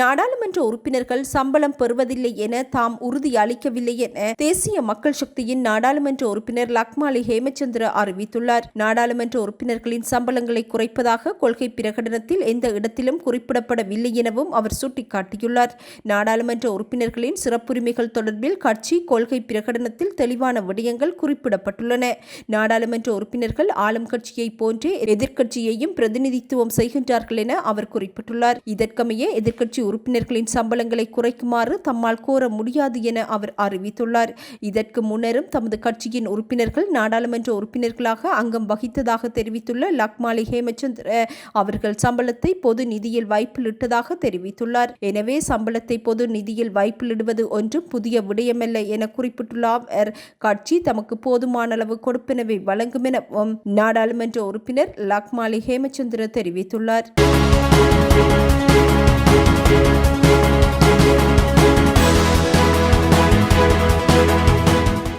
நாடாளுமன்ற உறுப்பினர்கள் சம்பளம் பெறுவதில்லை என தாம் உறுதி அளிக்கவில்லை என தேசிய மக்கள் சக்தியின் நாடாளுமன்ற உறுப்பினர் லக்மாலி ஹேமச்சந்திர அறிவித்துள்ளார். நாடாளுமன்ற உறுப்பினர்களின் சம்பளங்களை குறைப்பதாக கொள்கை பிரகடனத்தில் எந்த இடத்திலும் குறிப்பிடப்படவில்லை எனவும் அவர் சுட்டிக்காட்டியுள்ளார். நாடாளுமன்ற உறுப்பினர்களின் சிறப்புரிமைகள் தொடர்பில் கட்சி கொள்கை பிரகடனத்தில் தெளிவான விடயங்கள் குறிப்பிடப்பட்டுள்ளன. நாடாளுமன்ற உறுப்பினர்கள் ஆளும் கட்சியை போன்றே எதிர்க்கட்சியையும் பிரதிநிதித்துவம் செய்கின்றார்கள் என அவர் குறிப்பிட்டுள்ளார். இதற்கமைய எதிர்க்கட்சி உறுப்பினர்களின் சம்பளங்களை குறைக்குமாறு தம்மால் கோர முடியாது என அவர் அறிவித்துள்ளார். இதற்கு முன்னரும் தமது கட்சியின் உறுப்பினர்கள் நாடாளுமன்ற உறுப்பினர்களாக அங்கம் வகித்ததாக தெரிவித்துள்ள லக்மாலி ஹேமச்சந்திர அவர்கள் சம்பளத்தை பொது நிதியில் வாய்ப்பிலிட்டதாக தெரிவித்துள்ளார். எனவே சம்பளத்தை பொது நிதியில் வாய்ப்பிலிடுவது ஒன்றும் புதிய விடயமல்ல என குறிப்பிட்டுள்ள அவர் கட்சி தமக்கு போதுமான அளவு கொடுப்பினவை வழங்கும் எனவும் நாடாளுமன்ற உறுப்பினர் லக்மாலி ஹேமச்சந்திர தெரிவித்துள்ளார்.